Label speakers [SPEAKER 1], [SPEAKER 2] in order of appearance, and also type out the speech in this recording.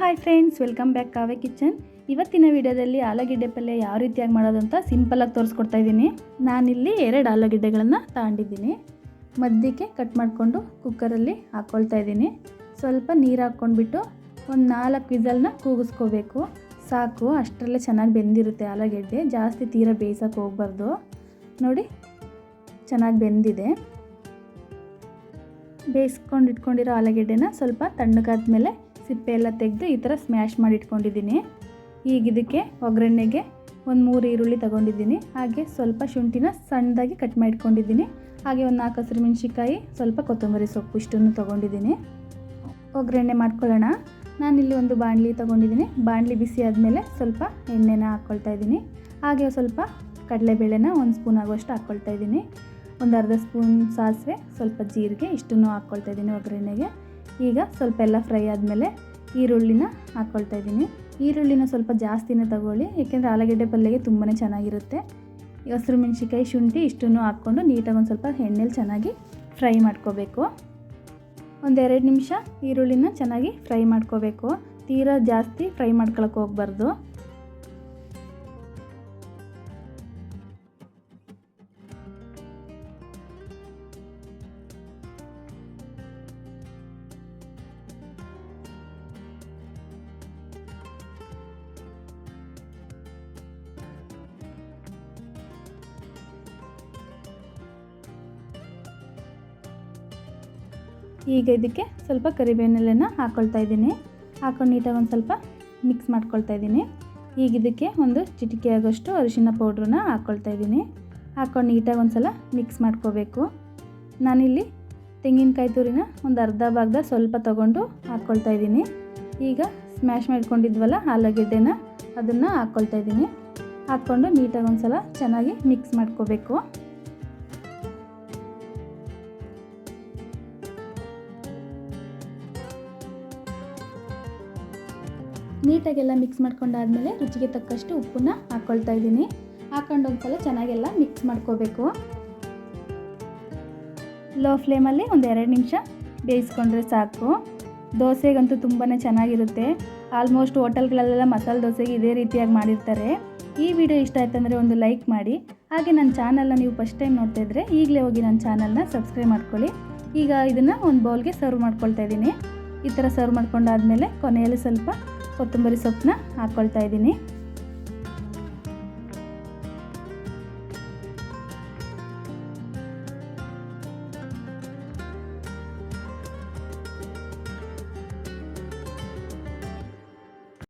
[SPEAKER 1] Hi friends, welcome back ಕಾವೆ kitchen. ಇವತ್ತಿನ ವಿಡಿಯೋದಲ್ಲಿ ಆಲೂಗಡ್ಡೆ ಪಲ್ಯ ಯಾವ ರೀತಿಯಾಗಿ ಮಾಡೋದು ಅಂತ ಸಿಂಪಲಾಗಿ ತೋರಿಸ್ಕೊಡ್ತಾ ಇದ್ದೀನಿ. ನಾನಿಲ್ಲಿ ಎರಡು ಆಲೂಗೆಡ್ಡೆಗಳನ್ನು ತಗೊಂಡಿದ್ದೀನಿ. ಮಧ್ಯಕ್ಕೆ ಕಟ್ ಮಾಡಿಕೊಂಡು ಕುಕ್ಕರಲ್ಲಿ ಹಾಕ್ಕೊಳ್ತಾ ಇದ್ದೀನಿ. ಸ್ವಲ್ಪ ನೀರು ಹಾಕ್ಕೊಂಡ್ಬಿಟ್ಟು ಒಂದು ನಾಲ್ಕು ವಿಸಲ್ನ ಕೂಗಿಸ್ಕೋಬೇಕು. ಸಾಕು, ಅಷ್ಟರಲ್ಲೇ ಚೆನ್ನಾಗಿ ಬೆಂದಿರುತ್ತೆ ಆಲೂಗೆಡ್ಡೆ. ಜಾಸ್ತಿ ತೀರ ಬೇಯಿಸೋಕೆ ಹೋಗ್ಬಾರ್ದು. ನೋಡಿ, ಚೆನ್ನಾಗಿ ಬೆಂದಿದೆ. ಬೇಯಿಸ್ಕೊಂಡು ಇಟ್ಕೊಂಡಿರೋ ಆಲೂಗೆಡ್ಡೆನ ಸ್ವಲ್ಪ ತಣ್ಣಗಾದ್ಮೇಲೆ ಸಿಪ್ಪೆ ಎಲ್ಲ ತೆಗೆದು ಈ ಥರ ಸ್ಮ್ಯಾಶ್ ಮಾಡಿ ಇಟ್ಕೊಂಡಿದ್ದೀನಿ ಈಗ ಇದಕ್ಕೆ ಒಗ್ಗರಣೆಗೆ ಒಂದು ಮೂರು ಈರುಳ್ಳಿ ತಗೊಂಡಿದ್ದೀನಿ. ಹಾಗೆ ಸ್ವಲ್ಪ ಶುಂಠಿನ ಸಣ್ಣದಾಗಿ ಕಟ್ ಮಾಡಿಟ್ಕೊಂಡಿದ್ದೀನಿ. ಹಾಗೆ ಒಂದು ನಾಲ್ಕು ಹಸಿರು ಮೆಣಸಿಕಾಯಿ ಸ್ವಲ್ಪ ಕೊತ್ತಂಬರಿ ಸೊಪ್ಪು ಇಷ್ಟನ್ನು ತೊಗೊಂಡಿದ್ದೀನಿ. ಒಗ್ಗರಣೆ ಮಾಡ್ಕೊಳ್ಳೋಣ. ನಾನಿಲ್ಲಿ ಒಂದು ಬಾಣಲಿ ತೊಗೊಂಡಿದ್ದೀನಿ. ಬಾಣಲಿ ಬಿಸಿ ಆದಮೇಲೆ ಸ್ವಲ್ಪ ಎಣ್ಣೆನ ಹಾಕ್ಕೊಳ್ತಾ ಇದ್ದೀನಿ. ಹಾಗೆ ಸ್ವಲ್ಪ ಕಡಲೆಬೇಳೆನ ಒಂದು ಸ್ಪೂನ್ ಆಗುವಷ್ಟು ಹಾಕ್ಕೊಳ್ತಾ ಇದ್ದೀನಿ. ಒಂದು ಅರ್ಧ ಸ್ಪೂನ್ ಸಾಸಿವೆ, ಸ್ವಲ್ಪ ಜೀರಿಗೆ ಇಷ್ಟನ್ನು ಹಾಕ್ಕೊಳ್ತಾ ಇದ್ದೀನಿ ಒಗ್ಗರಣೆಗೆ. ಈಗ ಸ್ವಲ್ಪ ಎಲ್ಲ ಫ್ರೈ ಆದಮೇಲೆ ಈರುಳ್ಳಿನ ಹಾಕ್ಕೊಳ್ತಾ ಇದ್ದೀನಿ. ಈರುಳ್ಳಿನ ಸ್ವಲ್ಪ ಜಾಸ್ತಿನೇ ತಗೊಳ್ಳಿ, ಏಕೆಂದರೆ ಆಲೂಗಡ್ಡೆ ಪಲ್ಯಗೆ ತುಂಬಾ ಚೆನ್ನಾಗಿರುತ್ತೆ. ಹಸಿರು ಮೆಣಸಿಕಾಯಿ ಶುಂಠಿ ಇಷ್ಟನ್ನು ಹಾಕ್ಕೊಂಡು ನೀಟಾಗಿ ಒಂದು ಸ್ವಲ್ಪ ಎಣ್ಣೆಲಿ ಚೆನ್ನಾಗಿ ಫ್ರೈ ಮಾಡ್ಕೋಬೇಕು. ಒಂದೆರಡು ನಿಮಿಷ ಈರುಳ್ಳಿನ ಚೆನ್ನಾಗಿ ಫ್ರೈ ಮಾಡ್ಕೋಬೇಕು. ತೀರಾ ಜಾಸ್ತಿ ಫ್ರೈ ಮಾಡ್ಕೊಳಕ್ಕೆ ಹೋಗ್ಬಾರ್ದು. ಈಗ ಇದಕ್ಕೆ ಸ್ವಲ್ಪ ಕರಿಬೇವಿನೆಲೆನ ಹಾಕ್ಕೊಳ್ತಾ ಇದ್ದೀನಿ. ಹಾಕೊಂಡು ನೀಟಾಗಿ ಒಂದು ಸ್ವಲ್ಪ ಮಿಕ್ಸ್ ಮಾಡ್ಕೊಳ್ತಾ ಇದ್ದೀನಿ. ಈಗ ಇದಕ್ಕೆ ಒಂದು ಚಿಟಿಕೆ ಆಗೋಷ್ಟು ಅರಿಶಿನ ಪೌಡ್ರನ್ನ ಹಾಕ್ಕೊಳ್ತಾ ಇದ್ದೀನಿ. ಹಾಕ್ಕೊಂಡು ನೀಟಾಗಿ ಒಂದು ಸಲ ಮಿಕ್ಸ್ ಮಾಡ್ಕೋಬೇಕು. ನಾನಿಲ್ಲಿ ತೆಂಗಿನಕಾಯಿ ತುರಿನ ಒಂದು ಅರ್ಧ ಭಾಗದ ಸ್ವಲ್ಪ ತೊಗೊಂಡು ಹಾಕ್ಕೊಳ್ತಾ ಇದ್ದೀನಿ. ಈಗ ಸ್ಮ್ಯಾಶ್ ಮಾಡ್ಕೊಂಡಿದ್ವಲ್ಲ ಆಲೂಗೆಡ್ಡೆನ ಅದನ್ನು ಹಾಕ್ಕೊಳ್ತಾ ಇದ್ದೀನಿ. ಹಾಕ್ಕೊಂಡು ನೀಟಾಗಿ ಒಂದು ಸಲ ಚೆನ್ನಾಗಿ ಮಿಕ್ಸ್ ಮಾಡ್ಕೋಬೇಕು. ನೀಟಾಗೆಲ್ಲ ಮಿಕ್ಸ್ ಮಾಡ್ಕೊಂಡಾದ್ಮೇಲೆ ರುಚಿಗೆ ತಕ್ಕಷ್ಟು ಉಪ್ಪನ್ನ ಹಾಕ್ಕೊಳ್ತಾ ಇದ್ದೀನಿ. ಹಾಕೊಂಡು ಒಂದ್ಸಲ ಚೆನ್ನಾಗೆಲ್ಲ ಮಿಕ್ಸ್ ಮಾಡ್ಕೋಬೇಕು. ಲೋ ಫ್ಲೇಮಲ್ಲಿ ಒಂದು ಎರಡು ನಿಮಿಷ ಬೇಯಿಸ್ಕೊಂಡ್ರೆ ಸಾಕು. ದೋಸೆಗಂತೂ ತುಂಬಾ ಚೆನ್ನಾಗಿರುತ್ತೆ. ಆಲ್ಮೋಸ್ಟ್ ಹೋಟೆಲ್ಗಳಲ್ಲೆಲ್ಲ ಮಸಾಲೆ ದೋಸೆಗೆ ಇದೇ ರೀತಿಯಾಗಿ ಮಾಡಿರ್ತಾರೆ. ಈ ವಿಡಿಯೋ ಇಷ್ಟ ಆಯ್ತಂದರೆ ಒಂದು ಲೈಕ್ ಮಾಡಿ. ಹಾಗೆ ನನ್ನ ಚಾನಲ್ನ ನೀವು ಫಸ್ಟ್ ಟೈಮ್ ನೋಡ್ತಾ ಇದ್ದರೆ ಈಗಲೇ ಹೋಗಿ ನನ್ನ ಚಾನಲ್ನ ಸಬ್ಸ್ಕ್ರೈಬ್ ಮಾಡ್ಕೊಳ್ಳಿ. ಈಗ ಇದನ್ನು ಒಂದು ಬೌಲ್ಗೆ ಸರ್ವ್ ಮಾಡ್ಕೊಳ್ತಾ ಇದ್ದೀನಿ. ಈ ಥರ ಸರ್ವ್ ಮಾಡ್ಕೊಂಡಾದ್ಮೇಲೆ ಕೊನೆಯಲ್ಲಿ ಸ್ವಲ್ಪ ಕೊತ್ತಂಬರಿ ಸೊಪ್ಪನ್ನ ಹಾಕ್ಕೊಳ್ತಾ ಇದ್ದೀನಿ.